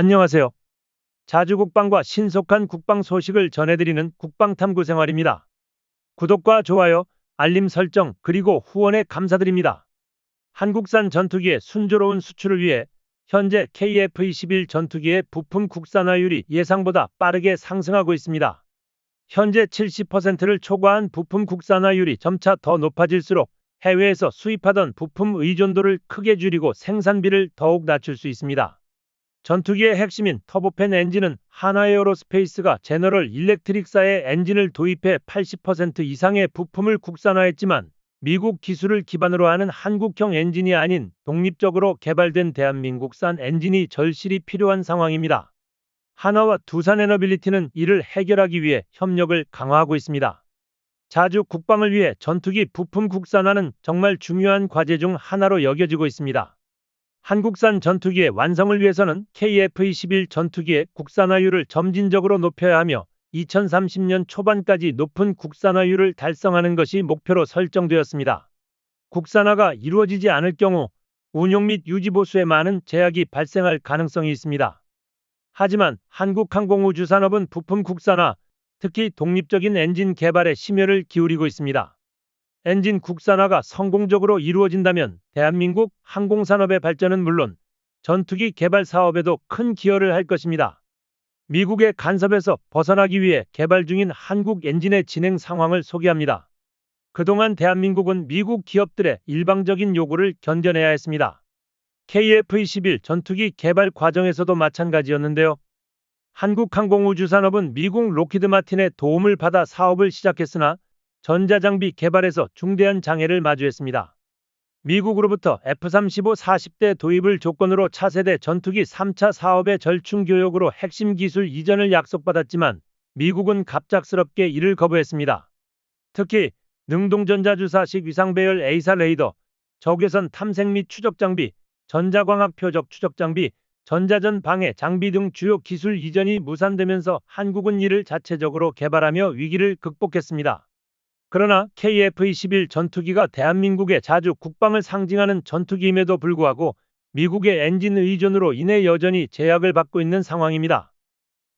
안녕하세요. 자주 국방과 신속한 국방 소식을 전해드리는 국방탐구 생활입니다. 구독과 좋아요, 알림 설정, 그리고 후원에 감사드립니다. 한국산 전투기의 순조로운 수출을 위해 현재 KF-21 전투기의 부품 국산화율이 예상보다 빠르게 상승하고 있습니다. 현재 70%를 초과한 부품 국산화율이 점차 더 높아질수록 해외에서 수입하던 부품 의존도를 크게 줄이고 생산비를 더욱 낮출 수 있습니다. 전투기의 핵심인 터보팬 엔진은 하나 에어로스페이스가 제너럴 일렉트릭사의 엔진을 도입해 80% 이상의 부품을 국산화했지만 미국 기술을 기반으로 하는 한국형 엔진이 아닌 독립적으로 개발된 대한민국산 엔진이 절실히 필요한 상황입니다. 하나와 두산에너빌리티는 이를 해결하기 위해 협력을 강화하고 있습니다. 자주 국방을 위해 전투기 부품 국산화는 정말 중요한 과제 중 하나로 여겨지고 있습니다. 한국산 전투기의 완성을 위해서는 KF-21 전투기의 국산화율을 점진적으로 높여야 하며 2030년 초반까지 높은 국산화율을 달성하는 것이 목표로 설정되었습니다. 국산화가 이루어지지 않을 경우 운용 및 유지 보수에 많은 제약이 발생할 가능성이 있습니다. 하지만 한국항공우주산업은 부품 국산화, 특히 독립적인 엔진 개발에 심혈을 기울이고 있습니다. 엔진 국산화가 성공적으로 이루어진다면 대한민국 항공산업의 발전은 물론 전투기 개발 사업에도 큰 기여를 할 것입니다. 미국의 간섭에서 벗어나기 위해 개발 중인 한국 엔진의 진행 상황을 소개합니다. 그동안 대한민국은 미국 기업들의 일방적인 요구를 견뎌내야 했습니다. KF-21 전투기 개발 과정에서도 마찬가지였는데요. 한국항공우주산업은 미국 로키드 마틴의 도움을 받아 사업을 시작했으나 전자장비 개발에서 중대한 장애를 마주했습니다. 미국으로부터 F-35 40대 도입을 조건으로 차세대 전투기 3차 사업의 절충 교역으로 핵심 기술 이전을 약속받았지만 미국은 갑작스럽게 이를 거부했습니다. 특히 능동전자주사식 위상배열 A사 레이더, 적외선 탐색 및 추적 장비, 전자광학 표적 추적 장비, 전자전 방해 장비 등 주요 기술 이전이 무산되면서 한국은 이를 자체적으로 개발하며 위기를 극복했습니다. 그러나 KF-21 전투기가 대한민국의 자주 국방을 상징하는 전투기임에도 불구하고 미국의 엔진 의존으로 인해 여전히 제약을 받고 있는 상황입니다.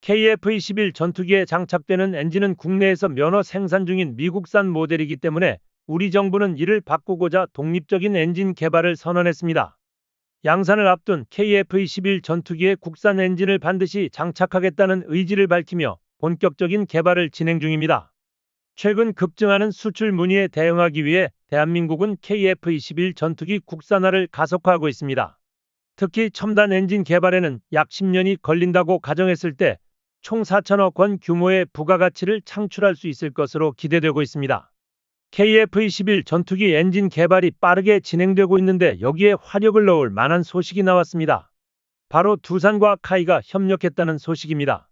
KF-21 전투기에 장착되는 엔진은 국내에서 면허 생산 중인 미국산 모델이기 때문에 우리 정부는 이를 바꾸고자 독립적인 엔진 개발을 선언했습니다. 양산을 앞둔 KF-21 전투기의 국산 엔진을 반드시 장착하겠다는 의지를 밝히며 본격적인 개발을 진행 중입니다. 최근 급증하는 수출 문의에 대응하기 위해 대한민국은 KF-21 전투기 국산화를 가속화하고 있습니다. 특히 첨단 엔진 개발에는 약 10년이 걸린다고 가정했을 때 총 4천억 원 규모의 부가가치를 창출할 수 있을 것으로 기대되고 있습니다. KF-21 전투기 엔진 개발이 빠르게 진행되고 있는데 여기에 화력을 넣을 만한 소식이 나왔습니다. 바로 두산과 카이가 협력했다는 소식입니다.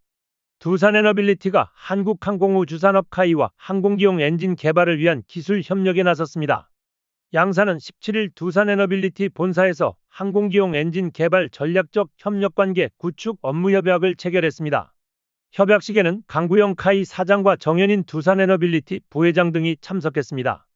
두산에너빌리티가 한국항공우주산업 카이와 항공기용 엔진 개발을 위한 기술 협력에 나섰습니다. 양사는 17일 두산에너빌리티 본사에서 항공기용 엔진 개발 전략적 협력관계 구축 업무 협약을 체결했습니다. 협약식에는 강구영 카이 사장과 정현인 두산에너빌리티 부회장 등이 참석했습니다.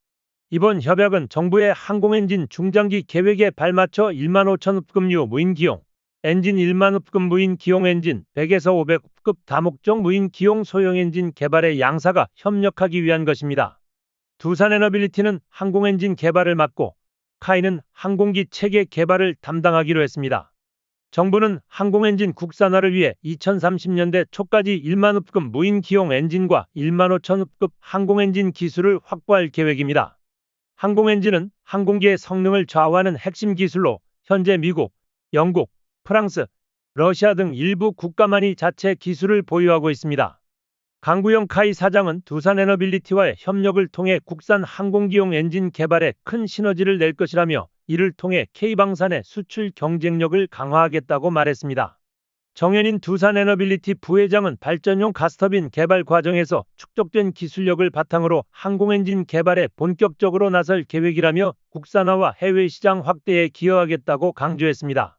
이번 협약은 정부의 항공엔진 중장기 계획에 발맞춰 1만 5천 흡급류 무인 기용, 엔진 1만 흡급 무인 기용 엔진 100에서 500흡급 다목적 무인 기용 소형 엔진 개발에 양사가 협력하기 위한 것입니다. 두산 에너빌리티는 항공 엔진 개발을 맡고 카이는 항공기 체계 개발을 담당하기로 했습니다. 정부는 항공 엔진 국산화를 위해 2030년대 초까지 1만 흡급 무인 기용 엔진과 1만 5천 흡급 항공 엔진 기술을 확보할 계획입니다. 항공 엔진은 항공기의 성능을 좌우하는 핵심 기술로 현재 미국, 영국, 프랑스, 러시아 등 일부 국가만이 자체 기술을 보유하고 있습니다. 강구영 카이 사장은 두산 에너빌리티와의 협력을 통해 국산 항공기용 엔진 개발에 큰 시너지를 낼 것이라며 이를 통해 K방산의 수출 경쟁력을 강화하겠다고 말했습니다. 정현인 두산 에너빌리티 부회장은 발전용 가스터빈 개발 과정에서 축적된 기술력을 바탕으로 항공엔진 개발에 본격적으로 나설 계획이라며 국산화와 해외 시장 확대에 기여하겠다고 강조했습니다.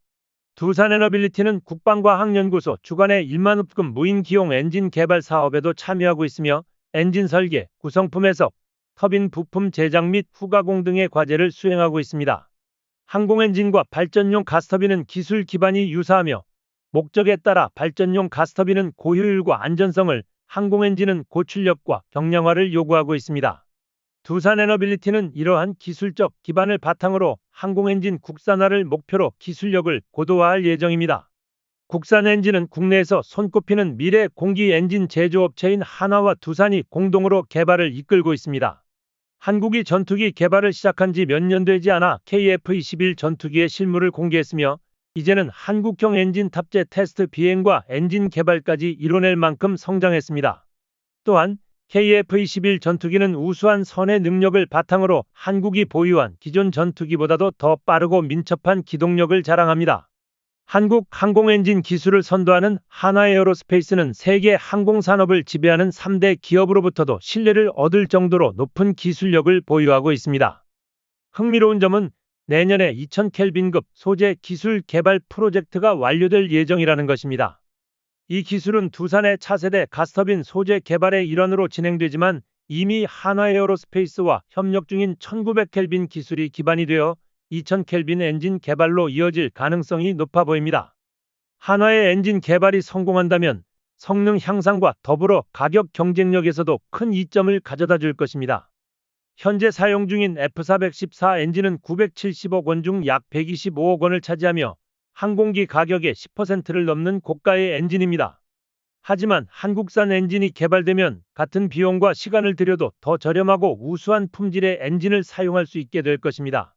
두산에너빌리티는 국방과학연구소 주관의 1만 흡급 무인 기용 엔진 개발 사업에도 참여하고 있으며 엔진 설계, 구성품 해석, 터빈 부품 제작 및 후가공 등의 과제를 수행하고 있습니다. 항공엔진과 발전용 가스터빈은 기술 기반이 유사하며 목적에 따라 발전용 가스터빈은 고효율과 안전성을, 항공엔진은 고출력과 경량화를 요구하고 있습니다. 두산 에너빌리티는 이러한 기술적 기반을 바탕으로 항공엔진 국산화를 목표로 기술력을 고도화할 예정입니다. 국산 엔진은 국내에서 손꼽히는 미래 공기 엔진 제조업체인 한화와 두산이 공동으로 개발을 이끌고 있습니다. 한국이 전투기 개발을 시작한 지 몇 년 되지 않아 KF-21 전투기의 실물을 공개했으며 이제는 한국형 엔진 탑재 테스트 비행과 엔진 개발까지 이뤄낼 만큼 성장했습니다. 또한 KF-21 전투기는 우수한 선의 능력을 바탕으로 한국이 보유한 기존 전투기보다도 더 빠르고 민첩한 기동력을 자랑합니다. 한국 항공엔진 기술을 선도하는 하나에어로스페이스는 세계 항공산업을 지배하는 3대 기업으로부터도 신뢰를 얻을 정도로 높은 기술력을 보유하고 있습니다. 흥미로운 점은 내년에 2000켈빈급 소재 기술 개발 프로젝트가 완료될 예정이라는 것입니다. 이 기술은 두산의 차세대 가스터빈 소재 개발의 일환으로 진행되지만 이미 하나에어로스페이스와 협력 중인 1900켈빈 기술이 기반이 되어 2000켈빈 엔진 개발로 이어질 가능성이 높아 보입니다. 한화의 엔진 개발이 성공한다면 성능 향상과 더불어 가격 경쟁력에서도 큰 이점을 가져다 줄 것입니다. 현재 사용 중인 F414 엔진은 970억 원 중 약 125억 원을 차지하며 항공기 가격의 10%를 넘는 고가의 엔진입니다. 하지만 한국산 엔진이 개발되면 같은 비용과 시간을 들여도 더 저렴하고 우수한 품질의 엔진을 사용할 수 있게 될 것입니다.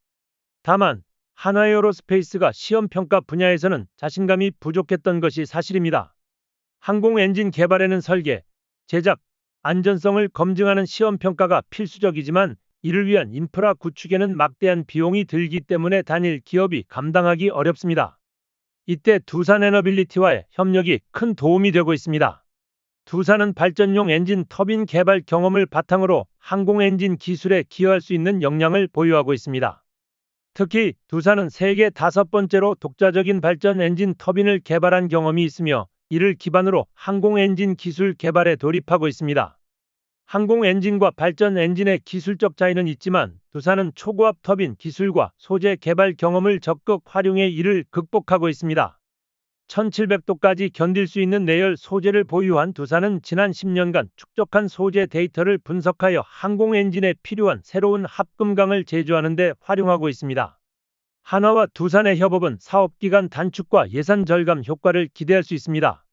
다만 하나에어로스페이스가 시험평가 분야에서는 자신감이 부족했던 것이 사실입니다. 항공 엔진 개발에는 설계, 제작, 안전성을 검증하는 시험평가가 필수적이지만 이를 위한 인프라 구축에는 막대한 비용이 들기 때문에 단일 기업이 감당하기 어렵습니다. 이때 두산 에너빌리티와의 협력이 큰 도움이 되고 있습니다. 두산은 발전용 엔진 터빈 개발 경험을 바탕으로 항공 엔진 기술에 기여할 수 있는 역량을 보유하고 있습니다. 특히 두산은 세계 다섯 번째로 독자적인 발전 엔진 터빈을 개발한 경험이 있으며 이를 기반으로 항공 엔진 기술 개발에 돌입하고 있습니다. 항공 엔진과 발전 엔진의 기술적 차이는 있지만 두산은 초고압 터빈 기술과 소재 개발 경험을 적극 활용해 이를 극복하고 있습니다. 1700도까지 견딜 수 있는 내열 소재를 보유한 두산은 지난 10년간 축적한 소재 데이터를 분석하여 항공 엔진에 필요한 새로운 합금강을 제조하는 데 활용하고 있습니다. 한화와 두산의 협업은 사업기간 단축과 예산 절감 효과를 기대할 수 있습니다.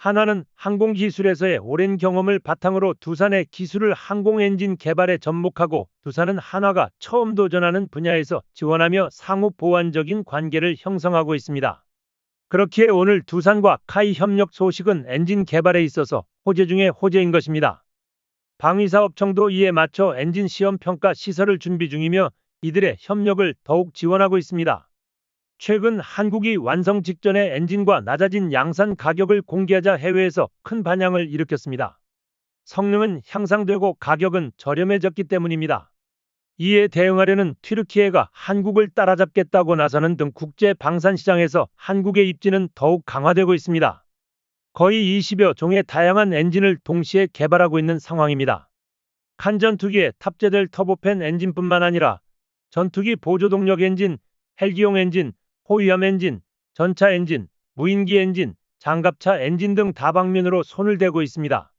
한화는 항공기술에서의 오랜 경험을 바탕으로 두산의 기술을 항공엔진 개발에 접목하고 두산은 한화가 처음 도전하는 분야에서 지원하며 상호 보완적인 관계를 형성하고 있습니다. 그렇기에 오늘 두산과 카이 협력 소식은 엔진 개발에 있어서 호재 중의 호재인 것입니다. 방위사업청도 이에 맞춰 엔진 시험 평가 시설을 준비 중이며 이들의 협력을 더욱 지원하고 있습니다. 최근 한국이 완성 직전에 엔진과 낮아진 양산 가격을 공개하자 해외에서 큰 반향을 일으켰습니다. 성능은 향상되고 가격은 저렴해졌기 때문입니다. 이에 대응하려는 튀르키예가 한국을 따라잡겠다고 나서는 등 국제 방산 시장에서 한국의 입지는 더욱 강화되고 있습니다. 거의 20여 종의 다양한 엔진을 동시에 개발하고 있는 상황입니다. 칸 전투기에 탑재될 터보팬 엔진뿐만 아니라 전투기 보조동력 엔진, 헬기용 엔진, 호위함 엔진, 전차 엔진, 무인기 엔진, 장갑차 엔진 등 다방면으로 손을 대고 있습니다.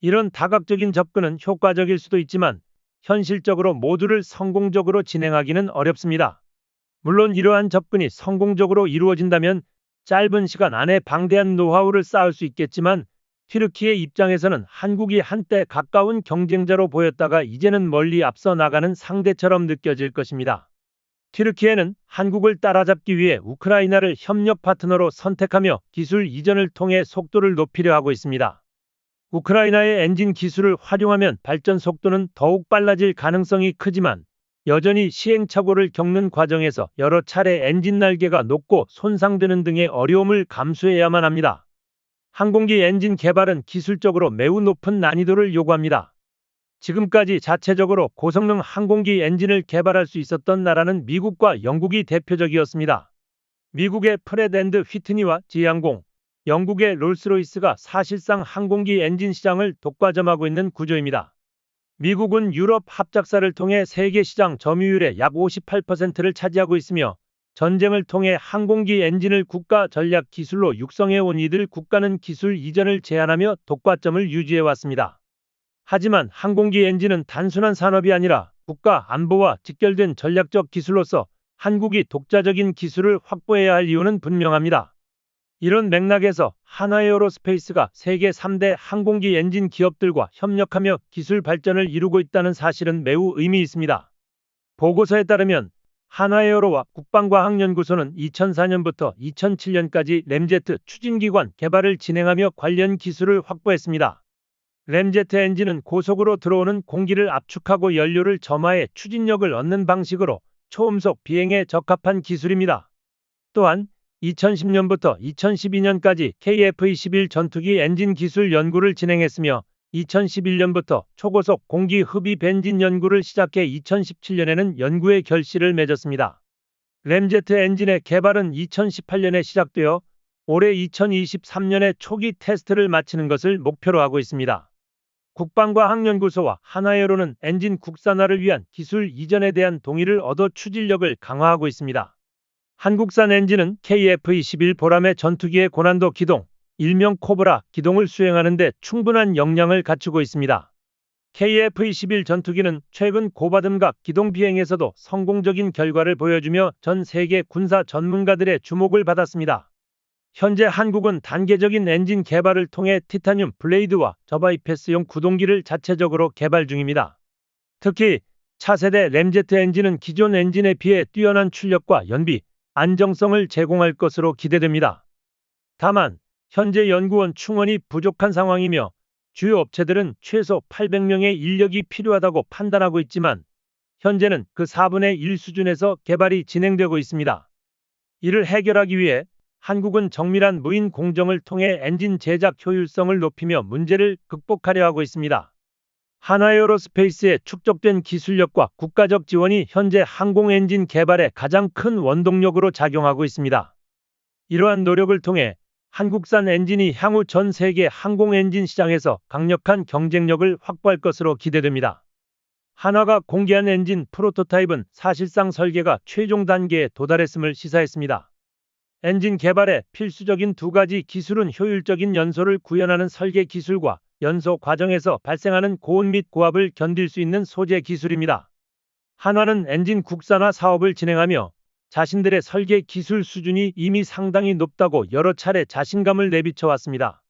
이런 다각적인 접근은 효과적일 수도 있지만 현실적으로 모두를 성공적으로 진행하기는 어렵습니다. 물론 이러한 접근이 성공적으로 이루어진다면 짧은 시간 안에 방대한 노하우를 쌓을 수 있겠지만 튀르키예 입장에서는 한국이 한때 가까운 경쟁자로 보였다가 이제는 멀리 앞서 나가는 상대처럼 느껴질 것입니다. 튀르키예는 한국을 따라잡기 위해 우크라이나를 협력 파트너로 선택하며 기술 이전을 통해 속도를 높이려 하고 있습니다. 우크라이나의 엔진 기술을 활용하면 발전 속도는 더욱 빨라질 가능성이 크지만 여전히 시행착오를 겪는 과정에서 여러 차례 엔진 날개가 녹고 손상되는 등의 어려움을 감수해야만 합니다. 항공기 엔진 개발은 기술적으로 매우 높은 난이도를 요구합니다. 지금까지 자체적으로 고성능 항공기 엔진을 개발할 수 있었던 나라는 미국과 영국이 대표적이었습니다. 미국의 프레드앤드 휘트니와 지항공, 영국의 롤스로이스가 사실상 항공기 엔진 시장을 독과점하고 있는 구조입니다. 미국은 유럽 합작사를 통해 세계 시장 점유율의 약 58%를 차지하고 있으며 전쟁을 통해 항공기 엔진을 국가 전략 기술로 육성해 온 이들 국가는 기술 이전을 제한하며 독과점을 유지해 왔습니다. 하지만 항공기 엔진은 단순한 산업이 아니라 국가 안보와 직결된 전략적 기술로서 한국이 독자적인 기술을 확보해야 할 이유는 분명합니다. 이런 맥락에서 하나에어로스페이스가 세계 3대 항공기 엔진 기업들과 협력하며 기술 발전을 이루고 있다는 사실은 매우 의미 있습니다. 보고서에 따르면 하나에어로와 국방과학연구소는 2004년부터 2007년까지 램제트 추진기관 개발을 진행하며 관련 기술을 확보했습니다. 램제트 엔진은 고속으로 들어오는 공기를 압축하고 연료를 점화해 추진력을 얻는 방식으로 초음속 비행에 적합한 기술입니다. 또한 2010년부터 2012년까지 KF-21 전투기 엔진 기술 연구를 진행했으며 2011년부터 초고속 공기 흡입 엔진 연구를 시작해 2017년에는 연구의 결실을 맺었습니다. 램제트 엔진의 개발은 2018년에 시작되어 올해 2023년에 초기 테스트를 마치는 것을 목표로 하고 있습니다. 국방과학연구소와 하나에어로는 엔진 국산화를 위한 기술 이전에 대한 동의를 얻어 추진력을 강화하고 있습니다. 한국산 엔진은 KF-21 보람의 전투기의 고난도 기동, 일명 코브라 기동을 수행하는 데 충분한 역량을 갖추고 있습니다. KF-21 전투기는 최근 고바듬각 기동 비행에서도 성공적인 결과를 보여주며 전 세계 군사 전문가들의 주목을 받았습니다. 현재 한국은 단계적인 엔진 개발을 통해 티타늄 블레이드와 저바이패스용 구동기를 자체적으로 개발 중입니다. 특히 차세대 램제트 엔진은 기존 엔진에 비해 뛰어난 출력과 연비, 안정성을 제공할 것으로 기대됩니다. 다만 현재 연구원 충원이 부족한 상황이며 주요 업체들은 최소 800명의 인력이 필요하다고 판단하고 있지만 현재는 그 4분의 1 수준에서 개발이 진행되고 있습니다. 이를 해결하기 위해 한국은 정밀한 무인 공정을 통해 엔진 제작 효율성을 높이며 문제를 극복하려 하고 있습니다. 하나에어로스페이스의 축적된 기술력과 국가적 지원이 현재 항공 엔진 개발의 가장 큰 원동력으로 작용하고 있습니다. 이러한 노력을 통해 한국산 엔진이 향후 전 세계 항공 엔진 시장에서 강력한 경쟁력을 확보할 것으로 기대됩니다. 한화가 공개한 엔진 프로토타입은 사실상 설계가 최종 단계에 도달했음을 시사했습니다. 엔진 개발에 필수적인 두 가지 기술은 효율적인 연소를 구현하는 설계 기술과 연소 과정에서 발생하는 고온 및 고압을 견딜 수 있는 소재 기술입니다. 한화는 엔진 국산화 사업을 진행하며 자신들의 설계 기술 수준이 이미 상당히 높다고 여러 차례 자신감을 내비쳐 왔습니다.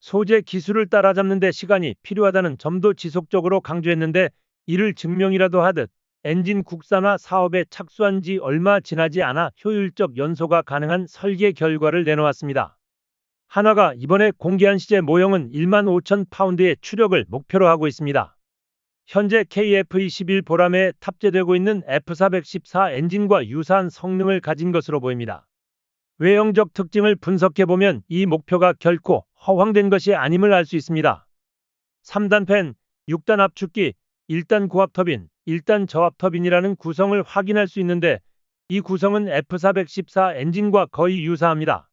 소재 기술을 따라잡는 데 시간이 필요하다는 점도 지속적으로 강조했는데 이를 증명이라도 하듯 엔진 국산화 사업에 착수한 지 얼마 지나지 않아 효율적 연소가 가능한 설계 결과를 내놓았습니다. 한화가 이번에 공개한 시제 모형은 1만 5천 파운드의 추력을 목표로 하고 있습니다. 현재 KF-21 보람에 탑재되고 있는 F414 엔진과 유사한 성능을 가진 것으로 보입니다. 외형적 특징을 분석해보면 이 목표가 결코 허황된 것이 아님을 알 수 있습니다. 3단 팬, 6단 압축기, 1단 고압 터빈, 1단 저압 터빈이라는 구성을 확인할 수 있는데 이 구성은 F414 엔진과 거의 유사합니다.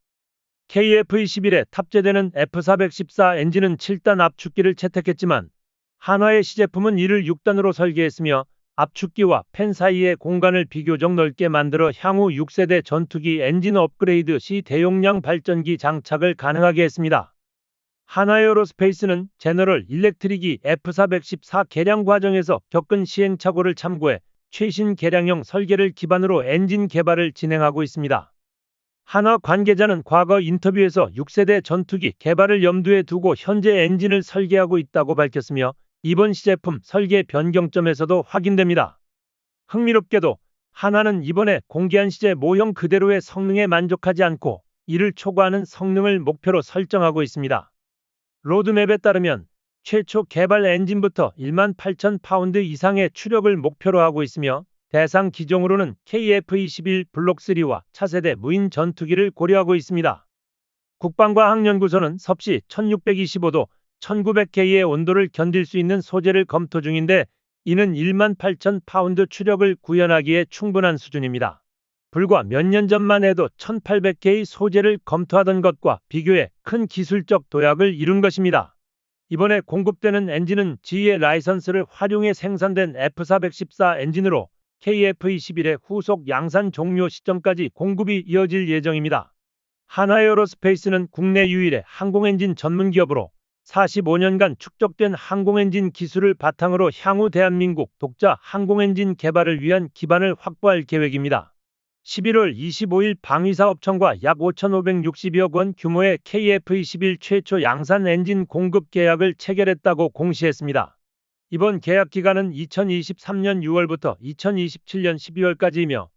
KF-21에 탑재되는 F414 엔진은 7단 압축기를 채택했지만 한화의 시제품은 이를 6단으로 설계했으며 압축기와 팬 사이의 공간을 비교적 넓게 만들어 향후 6세대 전투기 엔진 업그레이드 시 대용량 발전기 장착을 가능하게 했습니다. 하나에어로스페이스는 제너럴 일렉트릭이 F414 개량 과정에서 겪은 시행착오를 참고해 최신 개량형 설계를 기반으로 엔진 개발을 진행하고 있습니다. 한화 관계자는 과거 인터뷰에서 6세대 전투기 개발을 염두에 두고 현재 엔진을 설계하고 있다고 밝혔으며 이번 시제품 설계 변경점에서도 확인됩니다. 흥미롭게도 한화는 이번에 공개한 시제 모형 그대로의 성능에 만족하지 않고 이를 초과하는 성능을 목표로 설정하고 있습니다. 로드맵에 따르면 최초 개발 엔진부터 1만 8천 파운드 이상의 추력을 목표로 하고 있으며 대상 기종으로는 KF-21 블록3와 차세대 무인 전투기를 고려하고 있습니다. 국방과학연구소는 섭씨 1625도 1900K의 온도를 견딜 수 있는 소재를 검토 중인데 이는 1만 8천 파운드 추력을 구현하기에 충분한 수준입니다. 불과 몇 년 전만 해도 1800K 소재를 검토하던 것과 비교해 큰 기술적 도약을 이룬 것입니다. 이번에 공급되는 엔진은 G의 라이선스를 활용해 생산된 F414 엔진으로 KF-21의 후속 양산 종료 시점까지 공급이 이어질 예정입니다. 하나에어로스페이스는 국내 유일의 항공엔진 전문 기업으로 45년간 축적된 항공엔진 기술을 바탕으로 향후 대한민국 독자 항공엔진 개발을 위한 기반을 확보할 계획입니다. 11월 25일 방위사업청과 약 5,560억 원 규모의 KF-21 최초 양산 엔진 공급 계약을 체결했다고 공시했습니다. 이번 계약 기간은 2023년 6월부터 2027년 12월까지이며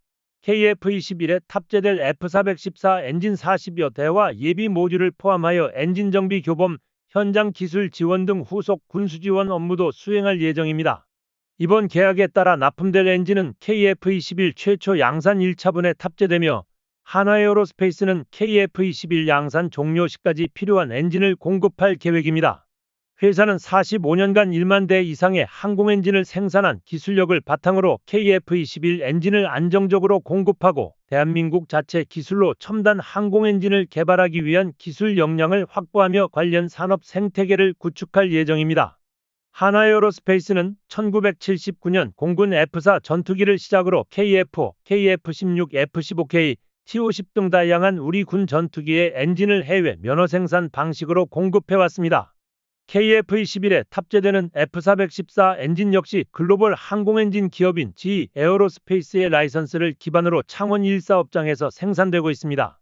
KF-21에 탑재될 F414 엔진 40여 대와 예비 모듈을 포함하여 엔진 정비 교범, 현장 기술 지원 등 후속 군수 지원 업무도 수행할 예정입니다. 이번 계약에 따라 납품될 엔진은 KF-21 최초 양산 1차분에 탑재되며 하나에어로스페이스는 KF-21 양산 종료 시까지 필요한 엔진을 공급할 계획입니다. 회사는 45년간 1만 대 이상의 항공 엔진을 생산한 기술력을 바탕으로 KF-21 엔진을 안정적으로 공급하고 대한민국 자체 기술로 첨단 항공 엔진을 개발하기 위한 기술 역량을 확보하며 관련 산업 생태계를 구축할 예정입니다. 하나에어로스페이스는 1979년 공군 F4 전투기를 시작으로 KF, KF-16, F-15K, T-50 등 다양한 우리 군 전투기의 엔진을 해외 면허 생산 방식으로 공급해왔습니다. KF-21에 탑재되는 F414 엔진 역시 글로벌 항공엔진 기업인 G 에어로스페이스의 라이선스를 기반으로 창원 1사업장에서 생산되고 있습니다.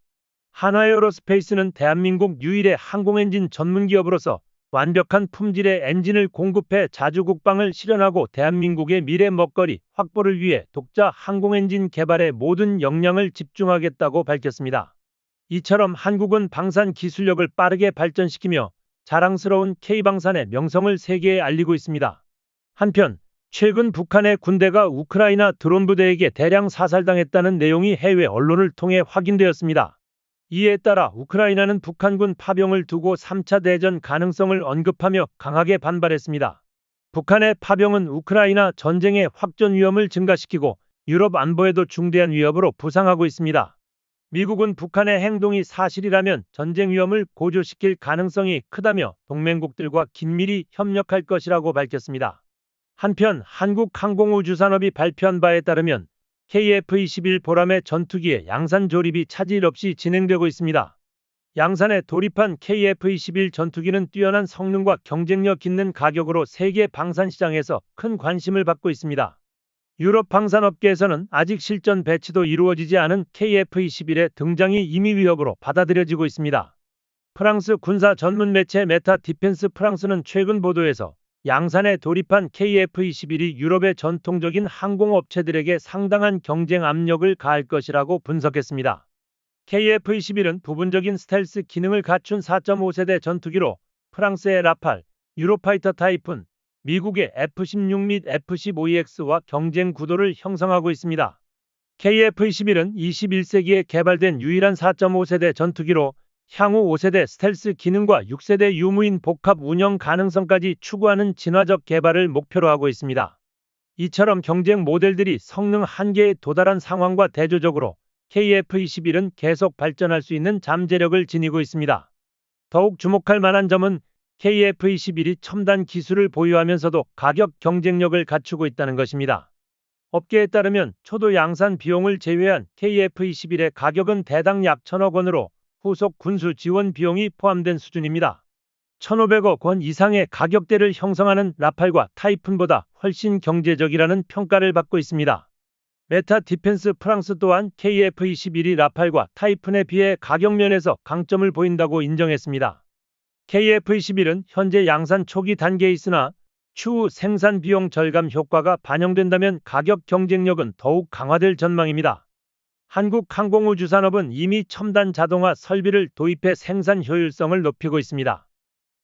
하나에어로스페이스는 대한민국 유일의 항공엔진 전문 기업으로서 완벽한 품질의 엔진을 공급해 자주 국방을 실현하고 대한민국의 미래 먹거리 확보를 위해 독자 항공엔진 개발에 모든 역량을 집중하겠다고 밝혔습니다. 이처럼 한국은 방산 기술력을 빠르게 발전시키며 자랑스러운 K방산의 명성을 세계에 알리고 있습니다. 한편 최근 북한의 군대가 우크라이나 드론 부대에게 대량 사살당했다는 내용이 해외 언론을 통해 확인되었습니다. 이에 따라 우크라이나는 북한군 파병을 두고 3차 대전 가능성을 언급하며 강하게 반발했습니다. 북한의 파병은 우크라이나 전쟁의 확전 위험을 증가시키고 유럽 안보에도 중대한 위협으로 부상하고 있습니다. 미국은 북한의 행동이 사실이라면 전쟁 위험을 고조시킬 가능성이 크다며 동맹국들과 긴밀히 협력할 것이라고 밝혔습니다. 한편 한국항공우주산업이 발표한 바에 따르면 KF-21 보람의 전투기의 양산 조립이 차질 없이 진행되고 있습니다. 양산에 돌입한 KF-21 전투기는 뛰어난 성능과 경쟁력 있는 가격으로 세계 방산 시장에서 큰 관심을 받고 있습니다. 유럽 방산업계에서는 아직 실전 배치도 이루어지지 않은 KF-21의 등장이 이미 위협으로 받아들여지고 있습니다. 프랑스 군사 전문 매체 메타 디펜스 프랑스는 최근 보도에서 양산에 돌입한 KF-21이 유럽의 전통적인 항공업체들에게 상당한 경쟁 압력을 가할 것이라고 분석했습니다. KF-21은 부분적인 스텔스 기능을 갖춘 4.5세대 전투기로 프랑스의 라팔, 유로파이터 타입은 미국의 F-16 및 F-15EX와 경쟁 구도를 형성하고 있습니다. KF-21은 21세기에 개발된 유일한 4.5세대 전투기로 향후 5세대 스텔스 기능과 6세대 유무인 복합 운영 가능성까지 추구하는 진화적 개발을 목표로 하고 있습니다. 이처럼 경쟁 모델들이 성능 한계에 도달한 상황과 대조적으로 KF-21은 계속 발전할 수 있는 잠재력을 지니고 있습니다. 더욱 주목할 만한 점은 KF-21이 첨단 기술을 보유하면서도 가격 경쟁력을 갖추고 있다는 것입니다. 업계에 따르면 초도 양산 비용을 제외한 KF-21의 가격은 대당 약 천억 원으로 후속 군수 지원 비용이 포함된 수준입니다. 1,500억 원 이상의 가격대를 형성하는 라팔과 타이푼보다 훨씬 경제적이라는 평가를 받고 있습니다. 메타 디펜스 프랑스 또한 KF-21이 라팔과 타이푼에 비해 가격 면에서 강점을 보인다고 인정했습니다. KF-21은 현재 양산 초기 단계에 있으나 추후 생산 비용 절감 효과가 반영된다면 가격 경쟁력은 더욱 강화될 전망입니다. 한국항공우주산업은 이미 첨단 자동화 설비를 도입해 생산 효율성을 높이고 있습니다.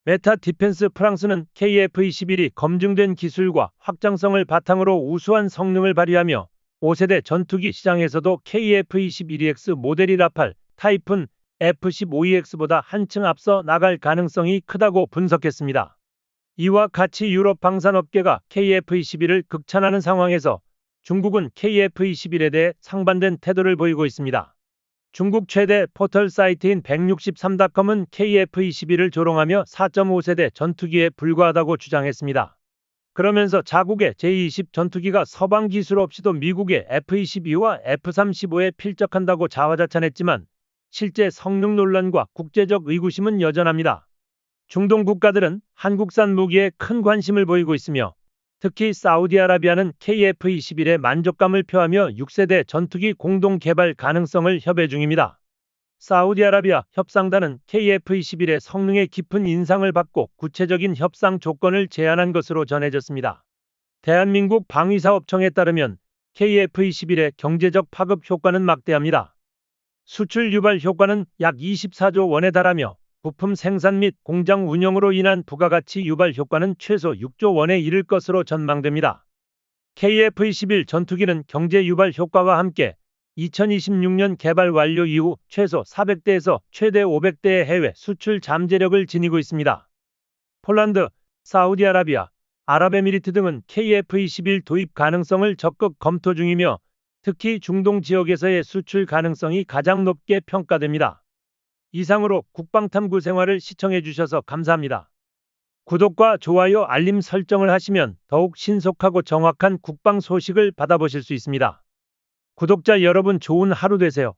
메타 디펜스 프랑스는 KF-21이 검증된 기술과 확장성을 바탕으로 우수한 성능을 발휘하며 5세대 전투기 시장에서도 KF-21EX 모델이 라팔, 타이푼, F-15EX보다 한층 앞서 나갈 가능성이 크다고 분석했습니다. 이와 같이 유럽 방산업계가 KF-21을 극찬하는 상황에서 중국은 KF-21에 대해 상반된 태도를 보이고 있습니다. 중국 최대 포털 사이트인 163.com은 KF-21을 조롱하며 4.5세대 전투기에 불과하다고 주장했습니다. 그러면서 자국의 제20 전투기가 서방 기술 없이도 미국의 F-22와 F-35에 필적한다고 자화자찬했지만 실제 성능 논란과 국제적 의구심은 여전합니다. 중동 국가들은 한국산 무기에 큰 관심을 보이고 있으며 특히 사우디아라비아는 KF-21에 만족감을 표하며 6세대 전투기 공동 개발 가능성을 협의 중입니다. 사우디아라비아 협상단은 KF-21의 성능에 깊은 인상을 받고 구체적인 협상 조건을 제안한 것으로 전해졌습니다. 대한민국 방위사업청에 따르면 KF-21의 경제적 파급 효과는 막대합니다. 수출 유발 효과는 약 24조 원에 달하며 부품 생산 및 공장 운영으로 인한 부가가치 유발 효과는 최소 6조 원에 이를 것으로 전망됩니다. KF-21 전투기는 경제 유발 효과와 함께 2026년 개발 완료 이후 최소 400대에서 최대 500대의 해외 수출 잠재력을 지니고 있습니다. 폴란드, 사우디아라비아, 아랍에미리트 등은 KF-21 도입 가능성을 적극 검토 중이며 특히 중동 지역에서의 수출 가능성이 가장 높게 평가됩니다. 이상으로 국방탐구 생활을 시청해 주셔서 감사합니다. 구독과 좋아요 알림 설정을 하시면 더욱 신속하고 정확한 국방 소식을 받아보실 수 있습니다. 구독자 여러분 좋은 하루 되세요.